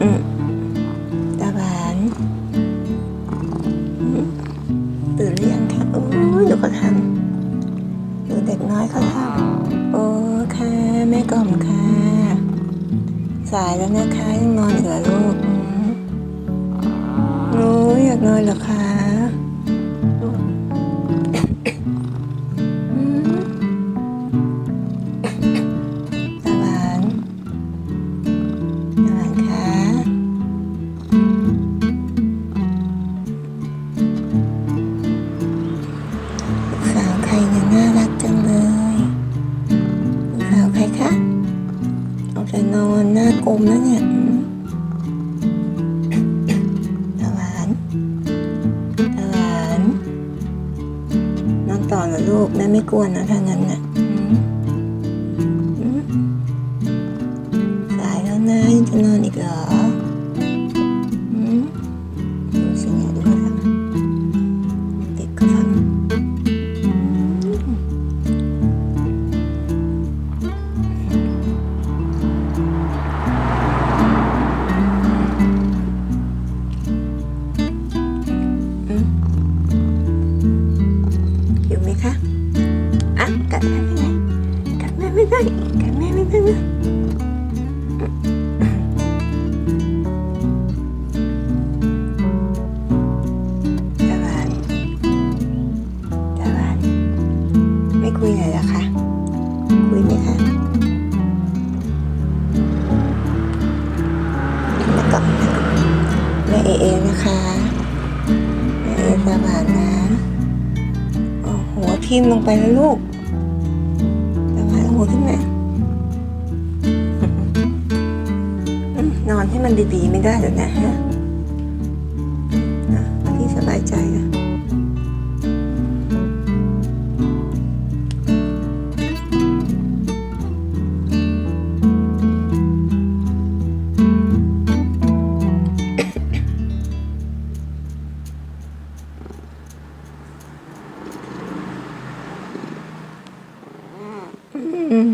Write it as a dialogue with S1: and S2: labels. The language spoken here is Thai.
S1: อืมตาหวานตื่นหรือยังคะโอ้ยดูเขาทำดูเด็กน้อยเขาทำโอ้ค่ะแม่กล่อมค่ะ สายแล้วนะคะยังนอนอีกเหรอลูกอืมโอ้ยอยากนอนเหรอคะ นอนหน้ากลมแล้วเนี่ยตาหวานตาหวานนอนต่อนะลูกแม่ไม่กวนนะถ้างั้นน่ะ ได้กัดแม่ไม่ได้นะตาบานตาบานไม่คุยหน่อยเหรอคะคุยไหมคะแล้วก็แม่เอเอนะคะแม่เอตาบานนะ โอ้หัวทิ่มลงไปแล้วลูก ขึ้นมาอืมนอนให้มันดีๆไม่ได้หรอกนะฮะ อืม